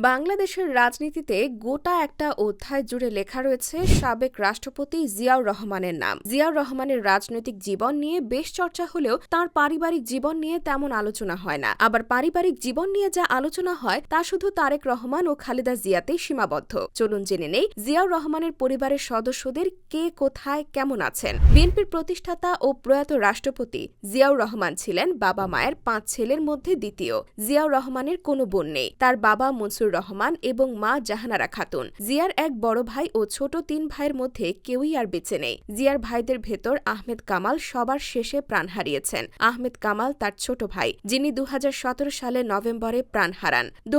বাংলাদেশের রাজনীতিতে গোটা একটা অধ্যায় জুড়ে লেখা রয়েছে সাবেক রাষ্ট্রপতি জিয়াউর রহমানের নাম। জিয়াউর রহমানের রাজনৈতিক জীবন নিয়ে বেশ চর্চা হলেও তার পারিবারিক জীবন নিয়ে তেমন আলোচনা হয় না। আবার পারিবারিক জীবন নিয়ে যা আলোচনা হয়, তা শুধু তারেক রহমান ও খালেদা জিয়াতেই সীমাবদ্ধ। চলুন জেনে নেই জিয়াউর রহমানের পরিবারের সদস্যদের কে কোথায়, কেমন আছেন? বিএনপির প্রতিষ্ঠাতা ও প্রয়াত রাষ্ট্রপতি জিয়াউর রহমান ছিলেন বাবা মায়ের পাঁচ ছেলের মধ্যে দ্বিতীয়। জিয়াউর রহমানের কোনো বোন নেই। তার বাবা মনসুর রহমান এবং মা জাহানারা খাতুন। জিয়ার এক বড় ভাই ও ছোট তিন ভাইয়ের মধ্যে কেউই আর বেঁচে নেই। জিয়ার ভাইদের ভেতর আহমেদ কামাল সবার শেষে প্রাণ হারিয়েছেন। আহমেদ কামাল তার ছোট ভাই, যিনি দু সালে নভেম্বরে প্রাণ হারান। দু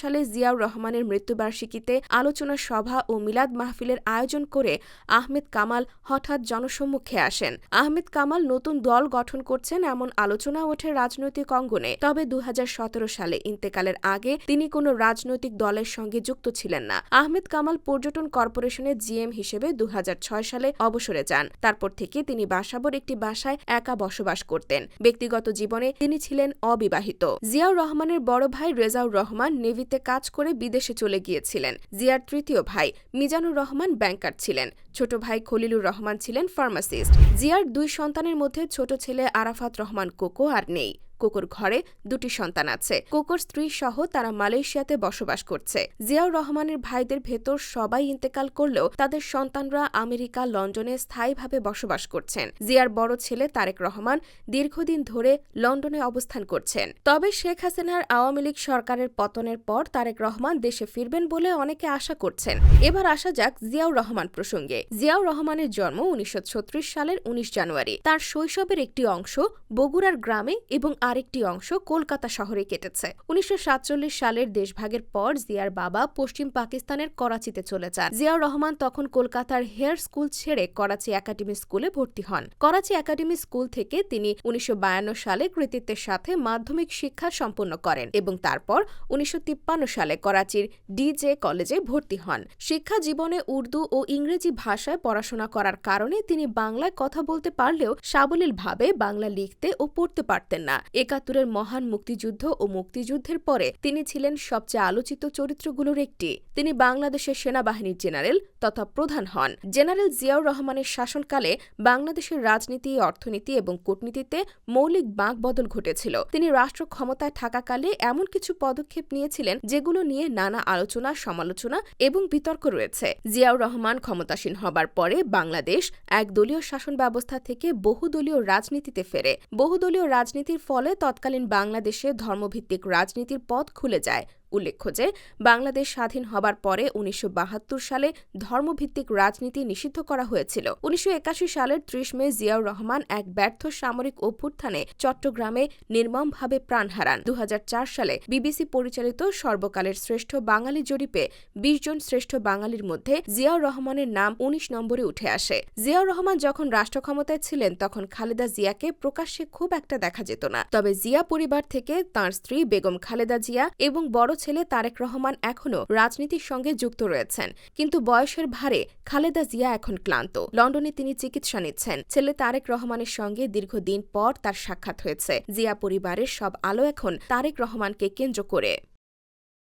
সালে জিয়াউর রহমানের মৃত্যুবার্ষিকীতে আলোচনা সভা ও মিলাদ মাহফিলের আয়োজন করে আহমেদ কামাল হঠাৎ জনসম্মুখে আসেন। আহমেদ কামাল নতুন দল গঠন করছেন এমন আলোচনা ওঠে রাজনৈতিক অঙ্গনে। তবে দু হাজার সতেরো সালে ইন্তেকালের আগে তিনি কোনো রাজনৈতিক দলের সঙ্গে যুক্ত ছিলেন না। আহমেদ কামাল পর্যটন কর্পোরেশনের জিএম হিসেবে দু হাজার ছয় সালে অবসরে যান। তারপর থেকে তিনি বাসাবর একটি বাসায় একা বসবাস করতেন। ব্যক্তিগত জীবনে তিনি ছিলেন অবিবাহিত। জিয়াউর রহমানের বড় ভাই রেজাউর রহমান নেভিতে কাজ করে বিদেশে চলে গিয়েছিলেন। জিয়ার তৃতীয় ভাই মিজানুর রহমান ব্যাংকার ছিলেন। ছোট ভাই খলিলুর রহমান ছিলেন ফার্মাসিস্ট। জিয়ার দুই সন্তানের মধ্যে ছোট ছেলে আরাফাত রহমান কোকো আর নেই। কোকোর ঘরে দুটি সন্তান আছে। কোকোর স্ত্রী সহ তারা মালয়েশিয়াতে বসবাস করছে। জিয়াউর রহমানের ভাইদের ভেতর সবাই ইন্তেকাল করলেও তাদের সন্তানরা আমেরিকা, লন্ডনে স্থায়ীভাবে বসবাস করছেন। জিয়ার বড় ছেলে তারেক রহমান দীর্ঘদিন ধরে লন্ডনে অবস্থান করছেন। তবে শেখ হাসিনার আওয়ামী লীগ সরকারের পতনের পর তারেক রহমান দেশে ফিরবেন বলে অনেকে আশা করছেন। এবার আসা যাক জিয়াউর রহমান প্রসঙ্গে। জিয়াউর রহমানের জন্ম উনিশশো ছত্রিশ সালের উনিশ জানুয়ারি। তার শৈশবের একটি অংশ বগুড়ার গ্রামে এবং আরেকটি অংশ কলকাতা শহরে কেটেছে। উনিশশো সাতচল্লিশ সালের দেশভাগের পর জিয়ার বাবা পশ্চিম পাকিস্তানের করাচিতে চলে যান। জিয়াউর রহমান তখন কলকাতার হেয়ার স্কুল ছেড়ে করাচি একাডেমি স্কুলে ভর্তি হন। করাচি একাডেমি স্কুল থেকে তিনি উনিশশো সালে কৃতিত্বের সাথে মাধ্যমিক শিক্ষা সম্পন্ন করেন এবং তারপর উনিশশো তিপ্পান্ন সালে করাচির ডিজে কলেজে ভর্তি হন। শিক্ষা জীবনে উর্দু ও ইংরেজি ভাষায় পড়াশোনা করার কারণে তিনি বাংলায় কথা বলতে পারলেও সাবলীলভাবে বাংলা লিখতে ও পড়তে পারতেন না। একাত্তরের মহান মুক্তিযুদ্ধ ও মুক্তিযুদ্ধের পরে তিনি ছিলেন সবচেয়ে আলোচিত চরিত্রগুলোর একটি। তিনি বাংলাদেশের সেনাবাহিনীর জেনারেল তথা প্রধান হন। জেনারেল জিয়াউর রহমানের শাসনকালে বাংলাদেশের রাজনীতি, অর্থনীতি এবং কূটনীতিতে মৌলিক বাঁক বদল ঘটেছিল। তিনি রাষ্ট্র ক্ষমতায় থাকাকালে এমন কিছু পদক্ষেপ নিয়েছিলেন যেগুলো নিয়ে নানা আলোচনা, সমালোচনা এবং বিতর্ক রয়েছে। জিয়াউর রহমান ক্ষমতাসীন হবার পরে বাংলাদেশ এক দলীয় শাসন ব্যবস্থা থেকে বহুদলীয় রাজনীতিতে ফেরে। বহুদলীয় রাজনীতির ফলে তৎকালীন বাংলাদেশে ধর্মভিত্তিক রাজনীতির পথ খুলে যায়। উল্লেখ্য যে, বাংলাদেশ স্বাধীন হবার পরে উনিশশো সালে ধর্মভিত্তিক রাজনীতি নিষিদ্ধ করা হয়েছিল। উনিশশো সালের ত্রিশ মে জিয়াউর রহমান এক ব্যর্থ সামরিক অভ্যুত্থানে চট্টগ্রামে নির্মমভাবে প্রাণ হারান। দু সালে বিবিসি পরিচালিত সর্বকালের শ্রেষ্ঠ বাঙালি জরিপে বিশ জন শ্রেষ্ঠ বাঙালির মধ্যে জিয়াউর রহমানের নাম ১৯ নম্বরে উঠে আসে। জিয়াউর রহমান যখন রাষ্ট্র ক্ষমতায় ছিলেন, তখন খালেদা জিয়াকে প্রকাশ্যে খুব একটা দেখা যেত না। তবে জিয়া পরিবার থেকে তাঁর স্ত্রী বেগম খালেদা জিয়া এবং বড় ছেলে তারেক রহমান এখনও রাজনীতির সঙ্গে যুক্ত রয়েছেন। কিন্তু বয়সের ভারে খালেদা জিয়া এখন ক্লান্ত। লন্ডনে তিনি চিকিৎসা নিচ্ছেন। ছেলে তারেক রহমানের সঙ্গে দীর্ঘদিন পর তার সাক্ষাৎ হয়েছে। জিয়া পরিবারের সব আলো এখন তারেক রহমানকে কেন্দ্র করে।